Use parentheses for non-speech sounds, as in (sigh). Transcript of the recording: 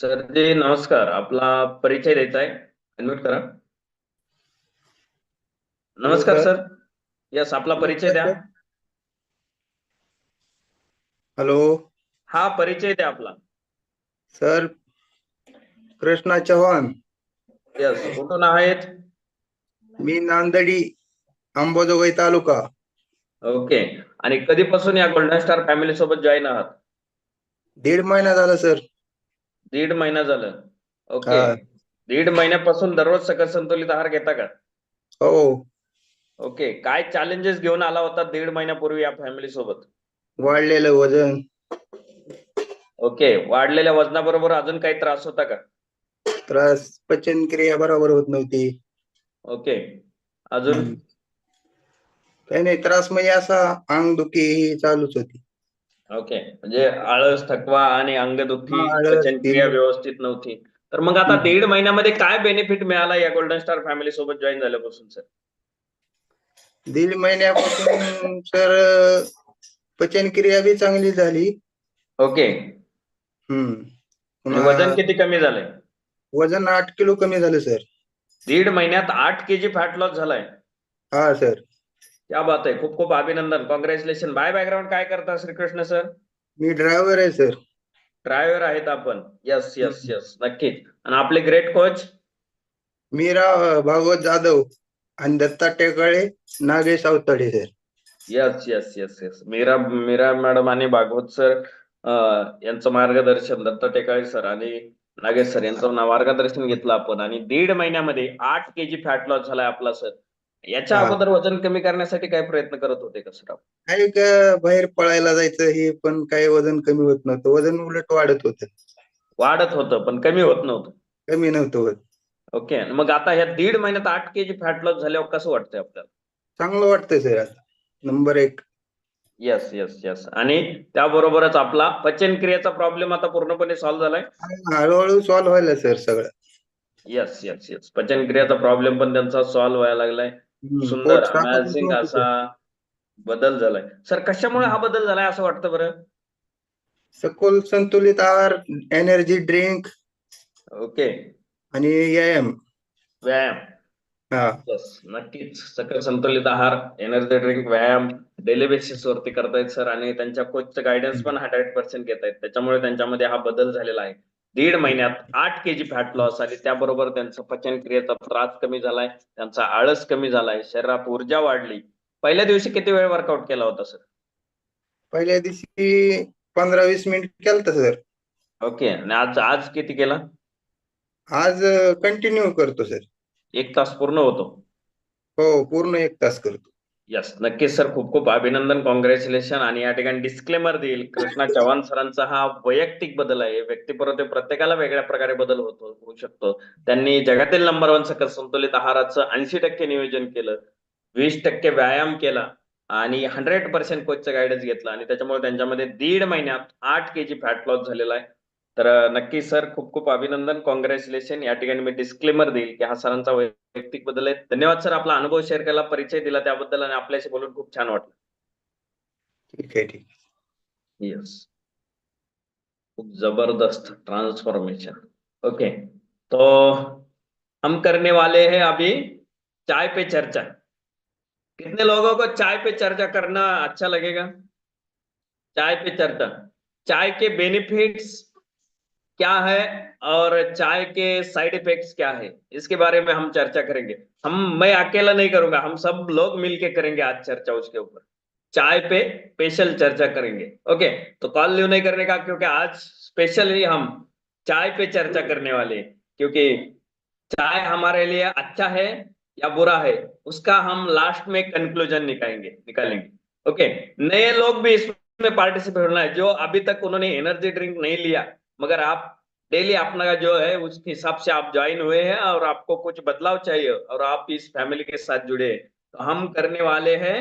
Sir जी नमस्कार. आपला परिचय द्यायचा आहे. अनम्यूट करा. नमस्कार सर. यस आपला परिचय द्या. हॅलो हा परिचय द्या आपला. सर कृष्णा चव्हाण. यस कुठून आहेत? मी नांदडी अंबाजोगाई तालुका. ओके आणि कधीपासून या गोल्डन स्टार फॅमिली सोबत जॉईन आहात? दीड महिना झाला सर. दीड महिना झालं. ओके. हा. दीड महिन्यापासून दररोज सकस संतुलित आहार घेता का? हो. ओके. काय चॅलेंजेस घेऊन आला होता दीड महिन्यापूर्वी या फॅमिली सोबत? वाढलेलं वजन. ओके. वाढलेल्या वजनाबरोबर अजून काही त्रास होता का? त्रास पचन क्रिया बरोबर होत नव्हती. ओके. अजून? काही नाही. त्रास म्हणजे असा अंगदुखी ही चालूच होती. ओके. म्हणजे आळस थकवा आणि अंगदुखी आळस, पचन क्रिया ते- व्यवस्थित नव्हती. तर मग आता. दीड महिन्यामध्ये काय बेनिफिट मिळाला या गोल्डन स्टार फॅमिली सोबत जॉईन झाल्यापासून सर दीड महिन्यापासून सर पचन क्रिया बी चांगली झाली. ओके. हम्म. वजन किती कमी झालंय? वजन आठ किलो कमी झालं सर दीड महिन्यात आठ केजी फॅट लॉस झालाय. हा सर क्या बात आहे खूप खूप अभिनंदन. कॉंग्रॅच्युलेशन बाय बॅकग्राऊंड काय करता श्रीकृष्ण सर मी ड्रायव्हर आहे सर ड्रायव्हर आहेत आपण. यस यस यस नक्कीच. आणि आपले ग्रेट कोच मीरा भागवत जाधव आणि Datta Tekale Nagesh Avtade sir yes yes yes yes Meera Meera madam आणि भागवत सर यांचं मार्गदर्शन दत्त टेकाळे सर आणि नागेश सर यांचं मार्गदर्शन घेतलं आपण. आणि दीड महिन्यामध्ये आठ केजी फॅट लॉस झालाय आपला सर याच्या हा. अगोदर वजन कमी करण्यासाठी काय प्रयत्न करत होते का सर काही का बाहेर पळायला जायचं हे पण काही वजन कमी होत नव्हतं. वजन उलट वाढत होतं. वाढत होतं पण कमी होत नव्हतं. कमी नव्हतं होत. ओके मग आता ह्या दीड महिन्यात आठ केजी फॅट लॉस झाल्यावर कसं वाटतंय आपल्याला? चांगलं वाटतंय सर आता. नंबर एक. येस येस येस आणि त्याबरोबरच आपला पचन क्रियेचा प्रॉब्लेम आता पूर्णपणे सॉल्व्ह झालाय? हळूहळू सॉल्व्ह व्हायला सर सगळं. येस येस येस पचन क्रियेचा प्रॉब्लेम पण त्यांचा सॉल्व्ह व्हायला लागलाय. सुंदर अमेझिंग. असा बदल झालाय. सर कशामुळे हा बदल झालाय असं वाटतं बरं? सखोल संतुलित आहार एनर्जी ड्रिंक ओके. आणि व्यायाम. व्यायाम. हा. नक्कीच. सकल संतुलित आहार एनर्जी ड्रिंक व्यायाम डेली बेसिस वरती करतायत सर आणि त्यांच्या कोचचं गायडन्स पण हंड्रेड पर्सेंट घेत आहेत त्याच्यामुळे त्यांच्यामध्ये हा बदल झालेला आहे. दीड महिन्यात आठ केजी फॅट लॉस आणि त्याबरोबर त्यांचा पचन क्रियेचा त्रास कमी झालाय. त्यांचा आळस कमी झालाय. शरीरात ऊर्जा वाढली. पहिल्या दिवशी किती वेळ वर्कआउट केला होता सर पहिल्या दिवशी पंधरा वीस मिनिट केलं सर ओके आणि आज आज किती केला? आज कंटिन्यू करतो सर एक तास पूर्ण होतो. हो पूर्ण एक तास करतो. यस नक्कीच सर. खूप खूप अभिनंदन कॉंग्रॅच्युलेशन आणि या ठिकाणी डिस्क्लेमर देईल. कृष्णा (laughs) चव्हाण सरांचा हा वैयक्तिक बदल आहे. व्यक्तिपरत्वे प्रत्येकाला वेगळ्या प्रकारे बदल होतो होऊ शकतो. त्यांनी जगातील नंबर वन सकस संतुलित आहाराचं ऐंशी टक्के नियोजन केलं वीस टक्के व्यायाम केला आणि हंड्रेड पर्सेंट कोचचं गायडन्स घेतलं आणि त्याच्यामुळे त्यांच्यामध्ये दीड महिन्यात आठ केजी फॅट लॉस झालेला आहे. तर नक्की सर खूप खूप अभिनंदन कॉंग्रॅच्युलेशन या ठिकाणी मी डिस्क्लेमर देईल की हा सरांचा वैयक्तिक बदल आहे. धन्यवाद सर आपला अनुभव शेअर केला परिचय दिला त्याबद्दल आणि आपल्याशी बोलून खूप छान वाटलं. ठीक आहे ठीक. यस खूप ज़बरदस्त ट्रांसफॉर्मेशन ओके तो हम करने वाले हैं अभी चाय पे चर्चा. कितने लोगों को चाय पे चर्चा करना अच्छा लगेगा? चाय पे चर्चा. चाय के बेनिफिट्स क्या है और चाय के साइड इफेक्ट्स क्या है? इसके बारे में हम चर्चा करेंगे। हम, मैं अकेला नहीं करूँगा, हम सब लोग मिलके करेंगे आज चर्चा उसके ऊपर। चाय पे स्पेशल चर्चा करेंगे ओके तो कॉल लीव नहीं करने का, क्योंकि आज स्पेशली हम चाय पे चर्चा करने वाले क्योंकि चाय हमारे लिए अच्छा है या बुरा है, उसका हम लास्ट में कंक्लूजन निकालेंगे निकालेंगे ओके नए लोग भी इसमें पार्टिसिपेट होना है, जो अभी तक उन्होंने एनर्जी ड्रिंक नहीं लिया मगर आप डेली अपना जो है उसके हिसाब से आप ज्वाइन हुए हैं और आपको कुछ बदलाव चाहिए और आप इस फैमिली के साथ जुड़े तो हम करने वाले हैं